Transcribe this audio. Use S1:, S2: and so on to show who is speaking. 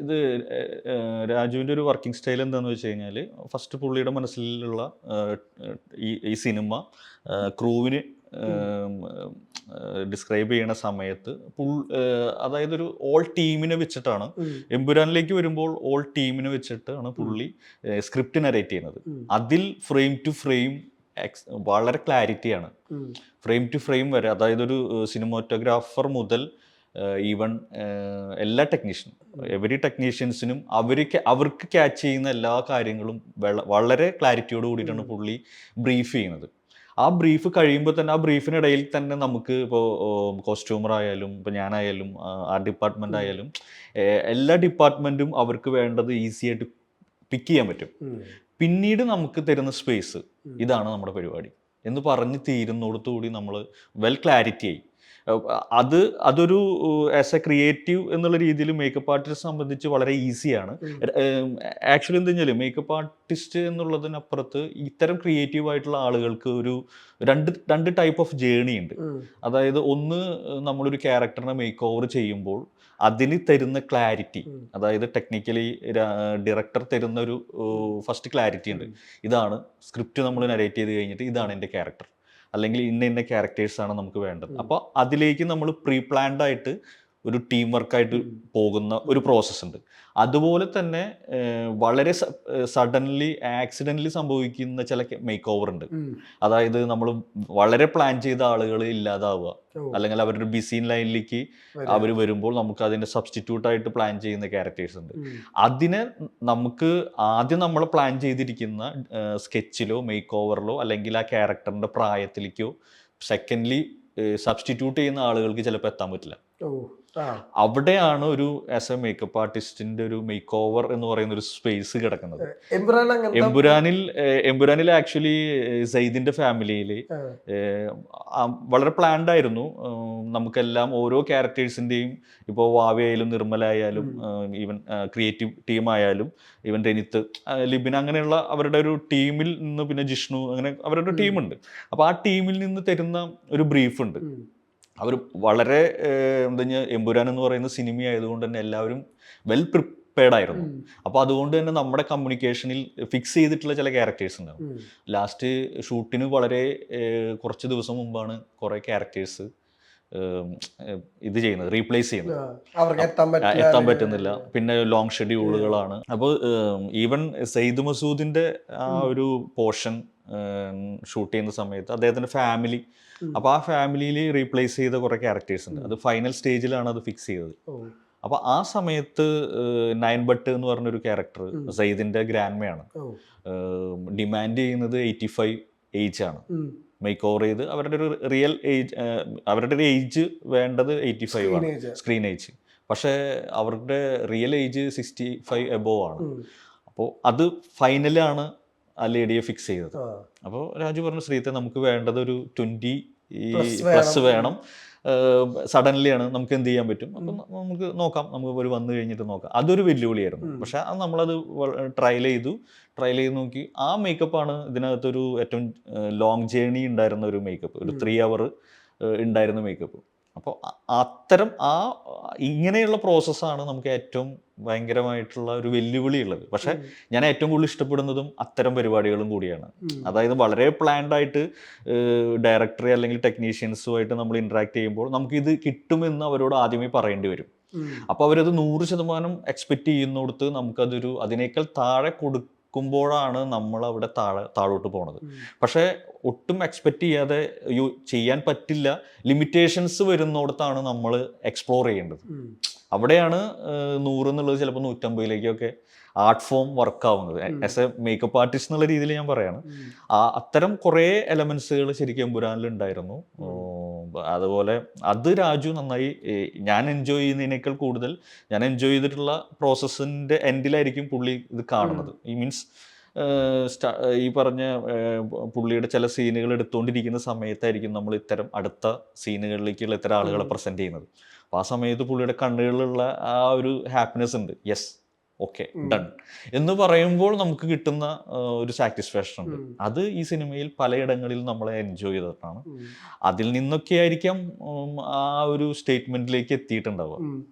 S1: ഇത് രാജുവിന്റെ ഒരു വർക്കിംഗ് സ്റ്റൈൽ എന്താണെന്ന് വെച്ച് കഴിഞ്ഞാൽ ഫസ്റ്റ് പുള്ളിയുടെ മനസ്സിലുള്ള ഈ ഈ സിനിമ ക്രൂവിന് ഡിസ്ക്രൈബ് ചെയ്യണ സമയത്ത് പുൾ അതായത് ഒരു ഓൾ ടീമിനെ വെച്ചിട്ടാണ്. എമ്പുരാനിലേക്ക് വരുമ്പോൾ ഓൾ ടീമിനെ വെച്ചിട്ടാണ് പുള്ളി സ്ക്രിപ്റ്റ് നരേറ്റ് ചെയ്യുന്നത്. അതിൽ ഫ്രെയിം ടു ഫ്രെയിം വളരെ ക്ലാരിറ്റിയാണ്. ഫ്രെയിം ടു ഫ്രെയിം വരെ അതായത് ഒരു സിനിമാറ്റോഗ്രാഫർ മുതൽ ഈവൺ എല്ലാ ടെക്നീഷ്യനും എവരി ടെക്നീഷ്യൻസിനും അവർക്ക് അവർക്ക് ക്യാച്ച് ചെയ്യുന്ന എല്ലാ കാര്യങ്ങളും വളരെ ക്ലാരിറ്റിയോട് കൂടിയിട്ടാണ് പുള്ളി ബ്രീഫ് ചെയ്യുന്നത്. ആ ബ്രീഫ് കഴിയുമ്പോൾ തന്നെ ആ ബ്രീഫിനിടയിൽ തന്നെ നമുക്ക് ഇപ്പോൾ കോസ്റ്റ്യൂമർ ആയാലും ഇപ്പോൾ ഞാനായാലും ആ ഡിപ്പാർട്ട്മെന്റ് ആയാലും എല്ലാ ഡിപ്പാർട്ട്മെന്റും അവർക്ക് വേണ്ടത് ഈസി ആയിട്ട് പിക്ക് ചെയ്യാൻ പറ്റും. പിന്നീട് നമുക്ക് തരുന്ന സ്പേസ് ഇതാണ് നമ്മുടെ പരിപാടി. എന്ന് പറഞ്ഞ് തീരുന്നോടത്തുകൂടി നമ്മൾ വെൽ ക്ലാരിറ്റി ആയി. അത് അതൊരു ആസ് എ ക്രിയേറ്റീവ് എന്നുള്ള രീതിയിൽ മേക്കപ്പ് ആർട്ടിസ്റ്റ് സംബന്ധിച്ച് വളരെ ഈസിയാണ് ആക്ച്വലി എന്താ വെച്ചാൽ മേക്കപ്പ് ആർട്ടിസ്റ്റ് എന്നുള്ളതിനപ്പുറത്ത് ഇത്തരം ക്രിയേറ്റീവ് ആയിട്ടുള്ള ആളുകൾക്ക് ഒരു രണ്ട് രണ്ട് ടൈപ്പ് ഓഫ് ജേണി ഉണ്ട്. അതായത് ഒന്ന് നമ്മളൊരു ക്യാരക്ടറിനെ മേക്ക് ഓവർ ചെയ്യുമ്പോൾ അതിന് തരുന്ന ക്ലാരിറ്റി അതായത് ടെക്നിക്കലി ഡയറക്ടർ തരുന്ന ഒരു ഫസ്റ്റ് ക്ലാരിറ്റി ഉണ്ട്. ഇതാണ് സ്ക്രിപ്റ്റ് നമ്മൾ നരേറ്റ് ചെയ്ത് കഴിഞ്ഞിട്ട് ഇതാണ് എന്റെ ക്യാരക്ടർ അല്ലെങ്കിൽ ഇന്ന ഇന്ന ക്യാരക്ടേഴ്സാണ് നമുക്ക് വേണ്ടത്. അപ്പോൾ അതിലേക്ക് നമ്മൾ പ്രീ പ്ലാൻഡ് ആയിട്ട് ഒരു ടീം വർക്കായിട്ട് പോകുന്ന ഒരു പ്രോസസ്സ് ഉണ്ട്. അതുപോലെ തന്നെ വളരെ സഡൻലി ആക്സിഡന്റലി സംഭവിക്കുന്ന ചില മേക്ക് ഓവർ ഉണ്ട്. അതായത് നമ്മൾ വളരെ പ്ലാൻ ചെയ്ത ആളുകൾ ഇല്ലാതാവുക. അല്ലെങ്കിൽ അവരുടെ ബിസി ലൈനിലേക്ക് അവർ വരുമ്പോൾ നമുക്ക് അതിന്റെ സബ്സ്റ്റിറ്റ്യൂട്ട് ആയിട്ട് പ്ലാൻ ചെയ്യുന്ന ക്യാരക്ടേഴ്സ് ഉണ്ട്. അതിനെ നമുക്ക് ആദ്യം നമ്മൾ പ്ലാൻ ചെയ്തിരിക്കുന്ന സ്കെച്ചിലോ മേക്ക് ഓവറിലോ അല്ലെങ്കിൽ ആ ക്യാരക്ടറിന്റെ പ്രായത്തിലേക്കോ സെക്കൻഡ്ലി സബ്സ്റ്റിറ്റ്യൂട്ട് ചെയ്യുന്ന ആളുകൾക്ക് ചിലപ്പോൾ എത്താൻ പറ്റില്ല. അവിടെയാണ് ഒരു ആസ് എ മേക്കപ്പ് ആർട്ടിസ്റ്റിന്റെ ഒരു മേക്ക് ഓവർ എന്ന് പറയുന്ന ഒരു സ്പേസ് കിടക്കുന്നത്. എംപുരാനിൽ എംപുരാനിൽ ആക്ച്വലി സെയ്ദിന്റെ ഫാമിലിയിൽ വളരെ പ്ലാൻഡ് ആയിരുന്നു. നമുക്കെല്ലാം ഓരോ ക്യാരക്ടേഴ്സിന്റെയും ഇപ്പോൾ വാവയായാലും നിർമ്മല ആയാലും ഈവൻ ക്രിയേറ്റീവ് ടീമായാലും ആയാലും ഈവൻ രനിത്ത് ലിബിന ലിബിൻ അങ്ങനെയുള്ള അവരുടെ ഒരു ടീമിൽ നിന്ന് പിന്നെ ജിഷ്ണു അങ്ങനെ അവരുടെ ടീമുണ്ട്. അപ്പോൾ ആ ടീമിൽ നിന്ന് തരുന്ന ഒരു ബ്രീഫ് ഉണ്ട്. അവർ വളരെ എന്താ എമ്പുരാൻ എന്ന് പറയുന്ന സിനിമ ആയതുകൊണ്ട് തന്നെ എല്ലാവരും വെൽ പ്രിപ്പയർഡ് ആയിരുന്നു. അപ്പോൾ അതുകൊണ്ട് തന്നെ നമ്മുടെ കമ്മ്യൂണിക്കേഷനിൽ ഫിക്സ് ചെയ്തിട്ടുള്ള ചില ക്യാരക്ടേഴ്സ് ഉണ്ടാവും. ലാസ്റ്റ് ഷൂട്ടിന് വളരെ കുറച്ച് ദിവസം മുമ്പാണ് കുറേ ക്യാരക്ടേഴ്സ് ഇത് ചെയ്യുന്നത് റീപ്ലേസ് ചെയ്യുന്നത്.
S2: എത്താൻ
S1: പറ്റുന്നില്ല. പിന്നെ ലോങ് ഷെഡ്യൂളുകളാണ് അപ്പോൾ ഈവൻ സെയ്ദ് മസൂദിന്റെ ആ ഒരു പോർഷൻ ഷൂട്ട് ചെയ്യുന്ന സമയത്ത് അദ്ദേഹത്തിന്റെ ഫാമിലി. അപ്പോൾ ആ ഫാമിലിയിൽ റീപ്ലേസ് ചെയ്ത കുറേ ക്യാരക്ടേഴ്സ് ഉണ്ട്. അത് ഫൈനൽ സ്റ്റേജിലാണ് അത് ഫിക്സ് ചെയ്തത്. അപ്പോൾ ആ സമയത്ത് നയൻ ബട്ട് എന്ന് പറഞ്ഞൊരു ക്യാരക്ടർ സയ്യിദിന്റെ ഗ്രാൻഡ്മയാണ്. ഡിമാൻഡ് ചെയ്യുന്നത് എയ്റ്റി ഫൈവ് ഏജ് ആണ്. മേക്ക് ഓവർ ചെയ്ത് അവരുടെ ഒരു റിയൽ ഏജ് അവരുടെ ഒരു ഏജ് വേണ്ടത് എയ്റ്റി ഫൈവ് ആണ് സ്ക്രീൻ ഏജ് പക്ഷേ അവരുടെ real age sixty five above ആണ് അപ്പോൾ അത് ഫൈനലാണ് ആ ലേഡിയെ ഫിക്സ് ചെയ്തത്. അപ്പോൾ രാജു പറഞ്ഞു ശ്രീത്തെ നമുക്ക് വേണ്ടത് ഒരു ട്വന്റി
S2: ഈ
S1: പ്ലസ്
S2: വേണം.
S1: സഡൻലി ആണ് നമുക്ക് എന്ത് ചെയ്യാൻ പറ്റും? അപ്പം നമുക്ക് നോക്കാം. നമുക്ക് ഒരു വന്നു കഴിഞ്ഞിട്ട് നോക്കാം. അതൊരു വെല്ലുവിളിയായിരുന്നു. പക്ഷെ അത് നമ്മളത് ട്രയൽ ചെയ്തു. ട്രയൽ ചെയ്ത് നോക്കി ആ മേക്കപ്പ് ആണ് ഇതിനകത്തൊരു ഏറ്റവും ലോങ് ജേണി ഉണ്ടായിരുന്ന ഒരു മേക്കപ്പ് ഒരു ത്രീ അവർ ഉണ്ടായിരുന്ന മേക്കപ്പ് അപ്പോൾ അത്തരം ആ ഇങ്ങനെയുള്ള പ്രോസസ്സാണ് നമുക്ക് ഏറ്റവും ഭയങ്കരമായിട്ടുള്ള ഒരു വെല്ലുവിളി ഉള്ളത്. പക്ഷെ ഞാൻ ഏറ്റവും കൂടുതൽ ഇഷ്ടപ്പെടുന്നതും അത്തരം പരിപാടികളും കൂടിയാണ്. അതായത് വളരെ പ്ലാൻഡ് ആയിട്ട് ഡയറക്ടറെ അല്ലെങ്കിൽ ടെക്നീഷ്യൻസുമായിട്ട് നമ്മൾ ഇന്ററാക്ട് ചെയ്യുമ്പോൾ നമുക്കിത് കിട്ടുമെന്ന് അവരോട് ആദ്യമേ പറയേണ്ടി വരും. അപ്പോൾ അവരത് നൂറ് ശതമാനം എക്സ്പെക്ട് ചെയ്യുന്നിടത്ത് നമുക്കതൊരു അതിനേക്കാൾ താഴെ കൊടുക്കുമ്പോഴാണ് നമ്മൾ അവിടെ താഴെ താഴോട്ട് പോണത്. പക്ഷേ ഒട്ടും എക്സ്പെക്റ്റ് ചെയ്യാതെ യു ചെയ്യാൻ പറ്റില്ല. ലിമിറ്റേഷൻസ് വരുന്നിടത്താണ് നമ്മൾ എക്സ്പ്ലോർ ചെയ്യേണ്ടത്. അവിടെയാണ് നൂറ് എന്നുള്ളത് ചിലപ്പോൾ നൂറ്റമ്പതിലേക്കൊക്കെ ആർട്ട് ഫോം വർക്ക് ആവുന്നത്. ആസ് എ മേക്കപ്പ് ആർട്ടിസ്റ്റ് എന്നുള്ള രീതിയിൽ ഞാൻ പറയാണ്. ആ അത്തരം കുറേ എലമെന്റ്സുകൾ ശരിക്കും എമ്പുരാനിൽ ഉണ്ടായിരുന്നു അതുപോലെ അത് രാജു നന്നായി ഞാൻ എൻജോയ് ചെയ്യുന്നതിനേക്കാൾ കൂടുതൽ ഞാൻ എൻജോയ് ചെയ്തിട്ടുള്ള പ്രോസസ്സിന്റെ എൻഡിലായിരിക്കും പുള്ളി ഇത് കാണുന്നത്. ഈ മീൻസ് ഈ പറഞ്ഞ പുള്ളിയുടെ ചില സീനുകൾ എടുത്തുകൊണ്ടിരിക്കുന്ന സമയത്തായിരിക്കും നമ്മൾ ഇത്തരം അടുത്ത സീനുകളിലേക്കുള്ള ഇത്തരം ആളുകളെ പ്രസന്റ് ചെയ്യുന്നത്. അപ്പോൾ ആ സമയത്ത് പുള്ളിയുടെ കണ്ണുകളിലുള്ള ആ ഒരു ഹാപ്പിനെസ് ഉണ്ട്. Yes okay done. എന്ന് പറയുമ്പോൾ നമുക്ക് കിട്ടുന്ന ഒരു സാറ്റിസ്ഫാക്ഷൻ ഉണ്ട്. അത് ഈ സിനിമയിൽ പലയിടങ്ങളിൽ നമ്മളെ എൻജോയ് ചെയ്തിട്ടാണ്. അതിൽ നിന്നൊക്കെ ആയിരിക്കാം ആ ഒരു സ്റ്റേറ്റ്മെന്റിലേക്ക് എത്തിയിട്ടുണ്ടാവുക.